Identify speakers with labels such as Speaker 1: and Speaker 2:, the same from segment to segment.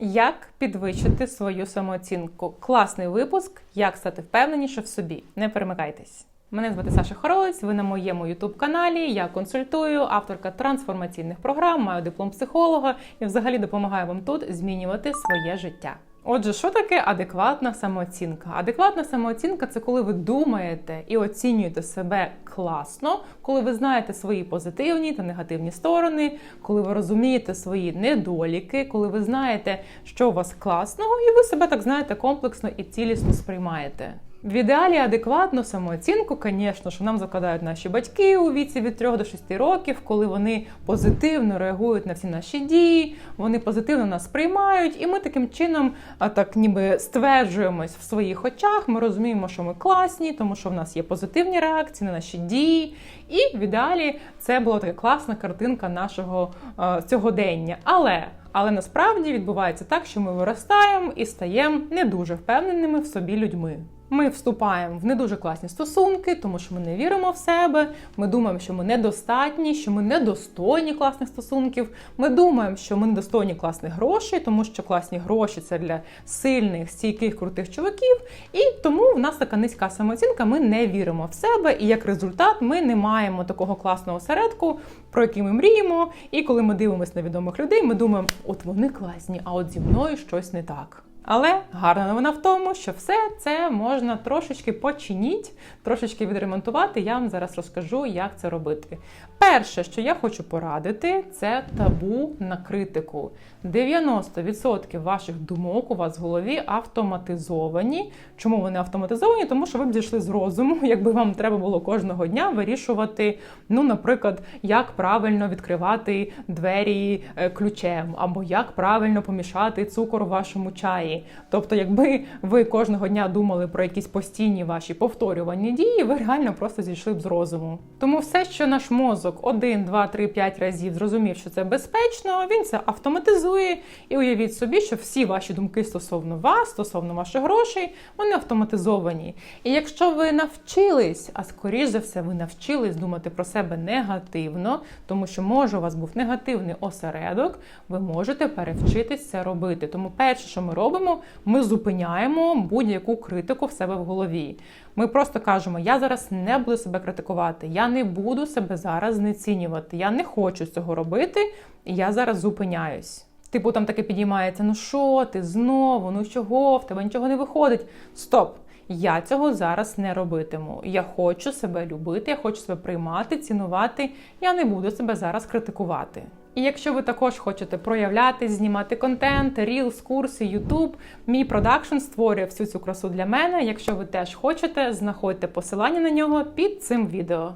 Speaker 1: Як підвищити свою самооцінку? Класний випуск, як стати впевненіше в собі. Не перемикайтесь. Мене звати Саша Хоровець, ви на моєму ютуб-каналі. Я консультую, авторка трансформаційних програм, маю диплом психолога і взагалі допомагаю вам тут змінювати своє життя. Отже, що таке адекватна самооцінка? Адекватна самооцінка це коли ви думаєте і оцінюєте себе класно, коли ви знаєте свої позитивні та негативні сторони, коли ви розумієте свої недоліки, коли ви знаєте, що у вас класного, і ви себе так знаєте комплексно і цілісно сприймаєте. В ідеалі адекватну самооцінку, звісно, що нам закладають наші батьки у віці від 3 до 6 років, коли вони позитивно реагують на всі наші дії, вони позитивно нас сприймають, і ми таким чином, так ніби стверджуємось в своїх очах. Ми розуміємо, що ми класні, тому що в нас є позитивні реакції на наші дії. І в ідеалі це була така класна картинка нашого е, сьогодення. Але але насправді відбувається так, що ми виростаємо і стаємо не дуже впевненими в собі людьми. Ми вступаємо в не дуже класні стосунки, тому що ми не віримо в себе. Ми думаємо, що ми недостатні, що ми недостойні класних стосунків. Ми думаємо, що ми недостойні класних грошей, тому що класні гроші це для сильних, стійких, крутих чоловіків. І тому в нас така низька самооцінка. Ми не віримо в себе, і як результат, ми не маємо такого класного осередку, про який ми мріємо. І коли ми дивимося на відомих людей, ми думаємо, от вони класні, а от зі мною щось не так. Але гарна новина в тому, що все це можна трошечки починіть, трошечки відремонтувати. Я вам зараз розкажу, як це робити. Перше, що я хочу порадити, це табу на критику. 90% ваших думок у вас в голові автоматизовані. Чому вони автоматизовані? Тому що ви б зійшли з розуму, якби вам треба було кожного дня вирішувати, ну, наприклад, як правильно відкривати двері е, ключем, або як правильно помішати цукор у вашому чаї. Тобто, якби ви кожного дня думали про якісь постійні ваші повторювані дії, ви реально просто зійшли б з розуму. Тому все, що наш мозок один, два, три, п'ять разів зрозумів, що це безпечно, він це автоматизує. І уявіть собі, що всі ваші думки стосовно вас, стосовно ваших грошей, вони автоматизовані. І якщо ви навчились, а скоріш за все, ви навчились думати про себе негативно, тому що може у вас був негативний осередок, ви можете перевчитись це робити. Тому перше, що ми робимо, ми зупиняємо будь-яку критику в себе в голові. Ми просто кажемо: я зараз не буду себе критикувати, я не буду себе зараз знецінювати, я не хочу цього робити, і я зараз зупиняюсь. Типу, там таке підіймається: ну що ти знову? Ну чого? В тебе нічого не виходить. Стоп! Я цього зараз не робитиму. Я хочу себе любити, я хочу себе приймати, цінувати. Я не буду себе зараз критикувати. І якщо ви також хочете проявляти, знімати контент, рілс, курси, ютуб, мій продакшн створює всю цю красу для мене. Якщо ви теж хочете, знаходьте посилання на нього під цим відео.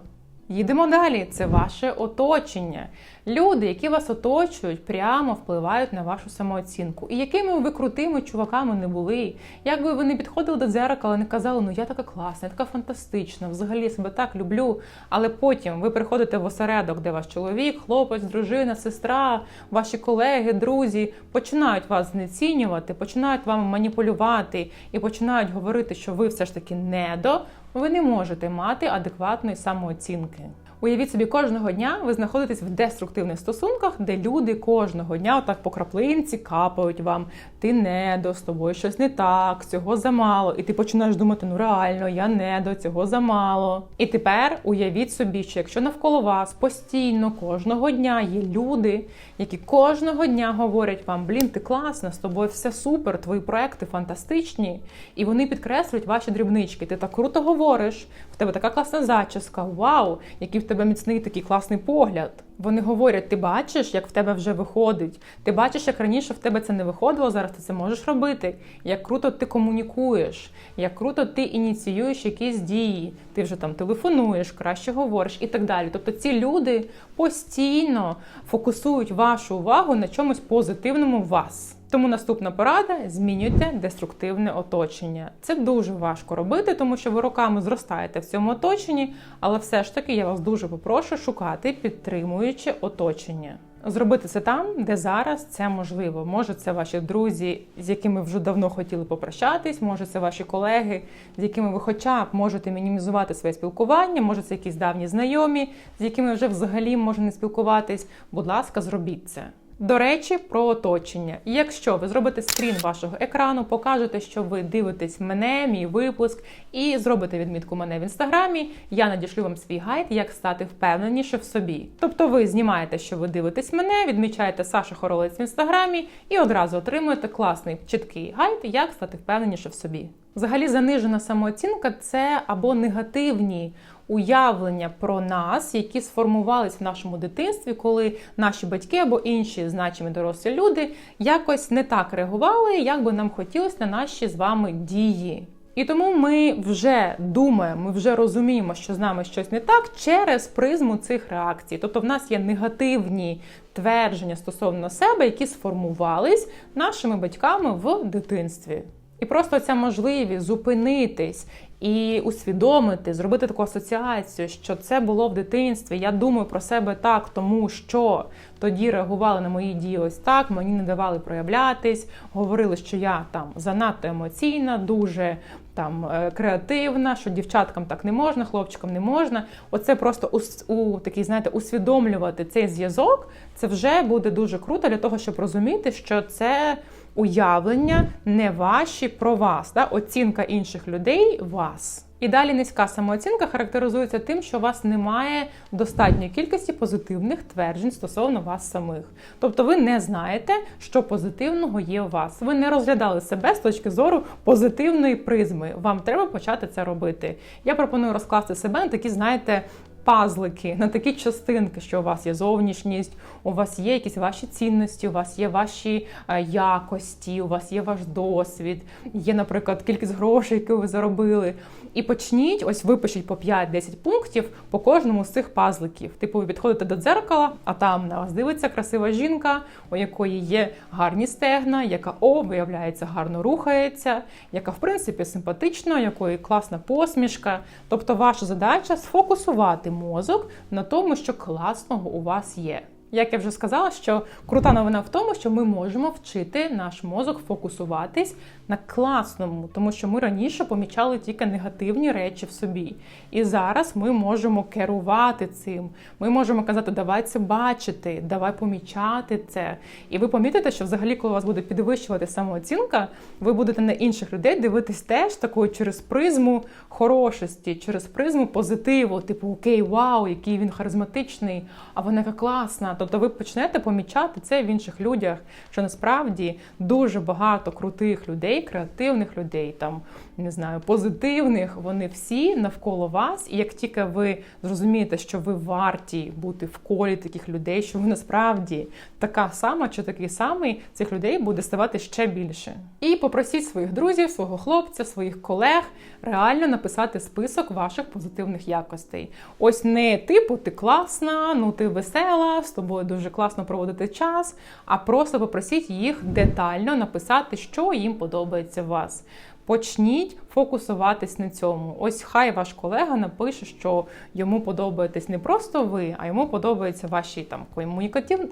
Speaker 1: Їдемо далі. Це ваше оточення. Люди, які вас оточують, прямо впливають на вашу самооцінку. І якими ви крутими чуваками не були, як би ви не підходили до дзеркала, не казали, ну я така класна, я така фантастична, взагалі себе так люблю. Але потім ви приходите в осередок, де ваш чоловік, хлопець, дружина, сестра, ваші колеги, друзі починають вас знецінювати, починають вам маніпулювати і починають говорити, що ви все ж таки недо. Ви не можете мати адекватної самооцінки. Уявіть собі, кожного дня ви знаходитесь в деструктивних стосунках, де люди кожного дня, отак по краплинці, капають вам. Ти недо, з тобою щось не так, цього замало. І ти починаєш думати, ну реально, я недо, цього замало. І тепер уявіть собі, що якщо навколо вас постійно кожного дня є люди, які кожного дня говорять вам, блін, ти класна, з тобою все супер, твої проекти фантастичні, і вони підкреслюють ваші дрібнички. Ти так круто говориш, в тебе така класна зачіска, вау, який в тебе міцний такий класний погляд. Вони говорять: ти бачиш, як в тебе вже виходить. Ти бачиш, як раніше в тебе це не виходило, зараз ти це можеш робити. Як круто ти комунікуєш, як круто ти ініціюєш якісь дії. Ти вже там телефонуєш, краще говориш і так далі. Тобто ці люди постійно фокусують вашу увагу на чомусь позитивному вас. Тому наступна порада змінюйте деструктивне оточення. Це дуже важко робити, тому що ви роками зростаєте в цьому оточенні, але все ж таки я вас дуже попрошу шукати підтримуюче оточення. Зробити це там, де зараз це можливо. Може, це ваші друзі, з якими вже давно хотіли попрощатись, може, це ваші колеги, з якими ви хоча б можете мінімізувати своє спілкування, може, це якісь давні знайомі, з якими вже взагалі можна не спілкуватись. Будь ласка, зробіть це. До речі, про оточення. Якщо ви зробите скрін вашого екрану, покажете, що ви дивитесь мене, мій випуск, і зробите відмітку мене в інстаграмі, я надішлю вам свій гайд, як стати впевненіше в собі. Тобто ви знімаєте, що ви дивитесь мене, відмічаєте Саша Хоролець в інстаграмі і одразу отримуєте класний чіткий гайд, як стати впевненіше в собі. Взагалі, занижена самооцінка це або негативні уявлення про нас, які сформувались в нашому дитинстві, коли наші батьки або інші значимі дорослі люди якось не так реагували, як би нам хотілося на наші з вами дії. І тому ми вже думаємо, ми вже розуміємо, що з нами щось не так через призму цих реакцій. Тобто, в нас є негативні твердження стосовно себе, які сформувались нашими батьками в дитинстві. І просто ця можливість зупинитись і усвідомити, зробити таку асоціацію, що це було в дитинстві. Я думаю про себе так, тому що тоді реагували на мої дії ось так, мені не давали проявлятись, говорили, що я там занадто емоційна, дуже там е, креативна, що дівчаткам так не можна, хлопчикам не можна. Оце просто у, у такий, знаєте, усвідомлювати цей зв'язок. Це вже буде дуже круто для того, щоб розуміти, що це уявлення не ваші про вас, да? оцінка інших людей вас. І далі низька самооцінка характеризується тим, що у вас немає достатньої кількості позитивних тверджень стосовно вас самих. Тобто ви не знаєте, що позитивного є у вас. Ви не розглядали себе з точки зору позитивної призми. Вам треба почати це робити. Я пропоную розкласти себе на такі, знаєте, пазлики, на такі частинки, що у вас є зовнішність, у вас є якісь ваші цінності, у вас є ваші е, якості, у вас є ваш досвід, є, наприклад, кількість грошей, які ви заробили. І почніть, ось випишіть по 5-10 пунктів по кожному з цих пазликів. Типу, ви підходите до дзеркала, а там на вас дивиться красива жінка, у якої є гарні стегна, яка о, виявляється, гарно рухається, яка в принципі симпатична, у якої класна посмішка. Тобто, ваша задача сфокусувати мозок на тому, що класного у вас є. Як я вже сказала, що крута новина в тому, що ми можемо вчити наш мозок фокусуватись на класному, тому що ми раніше помічали тільки негативні речі в собі. І зараз ми можемо керувати цим. Ми можемо казати, давай це бачити, давай помічати це. І ви помітите, що взагалі, коли у вас буде підвищувати самооцінка, ви будете на інших людей дивитись теж такою через призму хорошості, через призму позитиву, типу окей, вау, який він харизматичний, а вона яка класна. Тобто ви почнете помічати це в інших людях, що насправді дуже багато крутих людей, креативних людей, там не знаю, позитивних. Вони всі навколо вас. І як тільки ви зрозумієте, що ви варті бути в колі таких людей, що ви насправді така сама чи такий самий, цих людей буде ставати ще більше. І попросіть своїх друзів, свого хлопця, своїх колег реально написати список ваших позитивних якостей. Ось не типу ти класна, ну ти весела, з тобою дуже класно проводити час, а просто попросіть їх детально написати, що їм подобається вас. Почніть фокусуватись на цьому. Ось хай ваш колега напише, що йому подобаєтесь не просто ви, а йому подобаються ваші там комунікативні.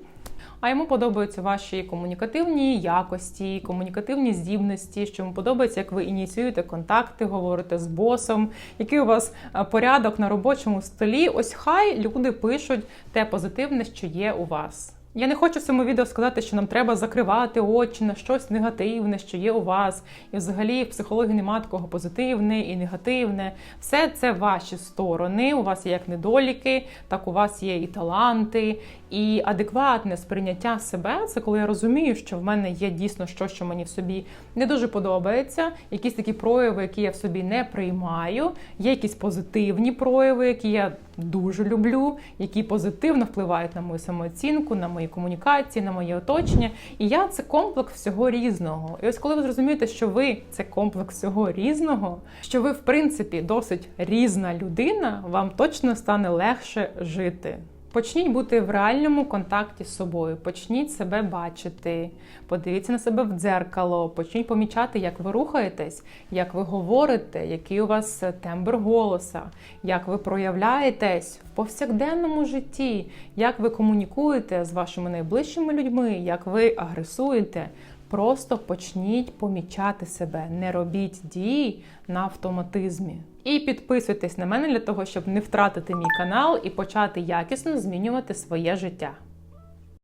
Speaker 1: А йому подобаються ваші комунікативні якості, комунікативні здібності, що йому подобається, як ви ініціюєте контакти, говорите з босом, який у вас е, порядок на робочому столі. Ось хай люди пишуть те позитивне, що є у вас. Я не хочу в цьому відео сказати, що нам треба закривати очі на щось негативне, що є у вас. І взагалі в психології немає такого позитивне і негативне. Все це ваші сторони. У вас є як недоліки, так у вас є і таланти, і адекватне сприйняття себе це коли я розумію, що в мене є дійсно щось, що мені в собі не дуже подобається. Якісь такі прояви, які я в собі не приймаю. Є якісь позитивні прояви, які я дуже люблю, які позитивно впливають на мою самооцінку, на мої комунікації, на моє оточення. І я це комплекс всього різного. І ось коли ви зрозумієте, що ви це комплекс всього різного, що ви, в принципі, досить різна людина, вам точно стане легше жити. Почніть бути в реальному контакті з собою, почніть себе бачити, подивіться на себе в дзеркало, почніть помічати, як ви рухаєтесь, як ви говорите, який у вас тембр голоса, як ви проявляєтесь в повсякденному житті, як ви комунікуєте з вашими найближчими людьми, як ви агресуєте. Просто почніть помічати себе, не робіть дії на автоматизмі. І підписуйтесь на мене для того, щоб не втратити мій канал і почати якісно змінювати своє життя.